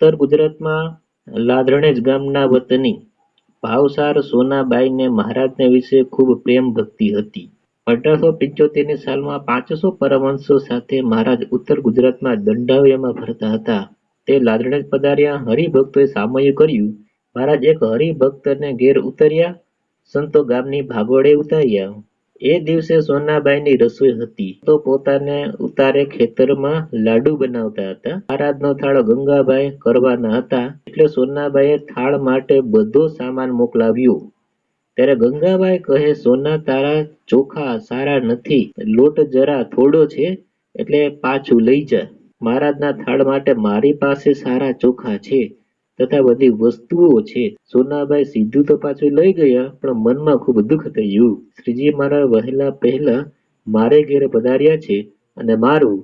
ઉત્તર ગુજરાતમાં લાધણેજ ગામના વતની ભાવસાર સોનાબાઈને મહારાજને વિશે ખૂબ પ્રેમ ભક્તિ હતી. અઢારસો પંચોતેરની સાલમાં પાંચસો પરમહંસો સાથે મહારાજ ઉત્તર ગુજરાતમાં દંડાવ્યમાં ફરતા હતા. તે લાધણેજ પધાર્યા, હરિભક્તોએ સામયું કર્યું. મહારાજ એક હરિભક્તને ઘેર ઉતર્યા, સંતો ગામની ભાગોળે ઉતાર્યા. એ દિવસે સોનાબાઈની રસોઈ હતી. તો પોતાને ઉતારે ખેતરમાં લાડુ બનાવતા હતા. આરાધનો થાળ ગંગાબાઈ કરવાના હતા. એટલે સોનાબાઈએ થાળ માટે બધો સામાન મોકલાવ્યો. ત્યારે ગંગાબાઈ કહે, સોના તારા ચોખા સારા નથી. લોટ જરા થોડો છે, એટલે પાછું લઈ જા. મહારાજના થાળ માટે મારી પાસે સારા ચોખા છે. તથા બધી વસ્તુઓ છે. સોનાબાઈ સીધું તો પાછું લઈ ગયા, પણ મનમાં ખૂબ દુઃખ થયું શ્રીજી મારા વહેલા પહેલા મારે ઘેરે પધાર્યા છે અને મારું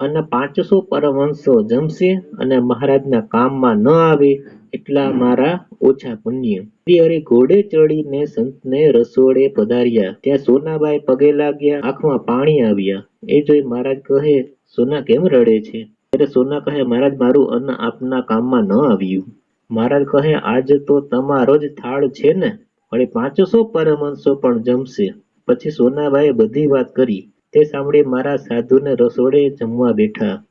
અને પાંચસો પરમહંસો જમશે અને મહારાજના કામમાં ન આવે એટલા મારા ઓછા પુણ્ય. હરિ ઘોડે ચડીને સંતને રસોડે પધાર્યા. ત્યાં સોનાબાઈ પગે લાગ્યા, આંખમાં પાણી આવ્યા. એ જોઈ મહારાજ કહે, સોના કેમ રડે છે? ત્યારે સોના કહે, મહારાજ, મારું અન્ન આપના કામમાં ન આવ્યું. મહારાજ કહે, આજે તો તમારો જ થાળ છે ને? વળી પાંચસો પરમહંસો પણ જમશે. પછી સોનાબાઈએ બધી વાત કરી. તે સાંભળી મારા સાધુને રસોડે જમવા બેઠા.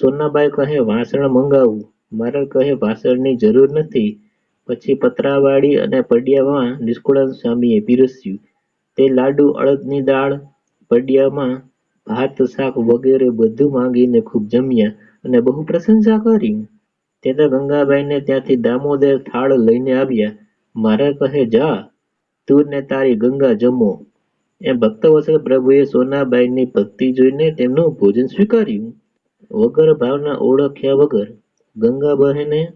સોનાબાઈ કહે, વાસણ મંગાવું. મહારાજ કહે, વાસણની જરૂર નથી. પછી પતરાવાળી અને પડિયામાં નિષ્કુળાન સ્વામીએ પીરસ્યું. તે લાડુ, અડદની દાળ, પડિયામાં ભાત, શાક વગેરે બધું માંગીને ખૂબ જમ્યા અને બહુ પ્રશંસા કરી. તે તો ગંગાબાઈને ત્યાંથી દામોદર થાળ લઈને આવ્યા. મારે કહે, જા, તું ને તારી ગંગા જમો. એમ ભક્તવત્સલ પ્રભુએ સોનાબાઈની ભક્તિ જોઈને તેમનું ભોજન સ્વીકાર્યું. વગર ભાવના ઓળખ્યા વગર ગંગાબહેને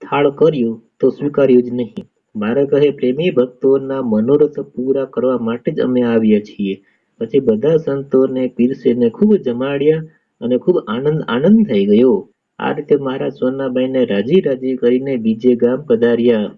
થાળ કર્યું તો સ્વીકાર્યું જ નહીં. મારે કહે, પ્રેમી ભક્તોના મનોરથ પૂરા કરવા માટે જ અમે આવ્યા છીએ. પછી બધા સંતોને પીરસીને ખૂબ જમાડ્યા અને ખૂબ આનંદ આનંદ થઈ ગયો. આ રીતે મારા સોનાબાઈને રાજી રાજી કરીને બીજે ગામ પધાર્યા.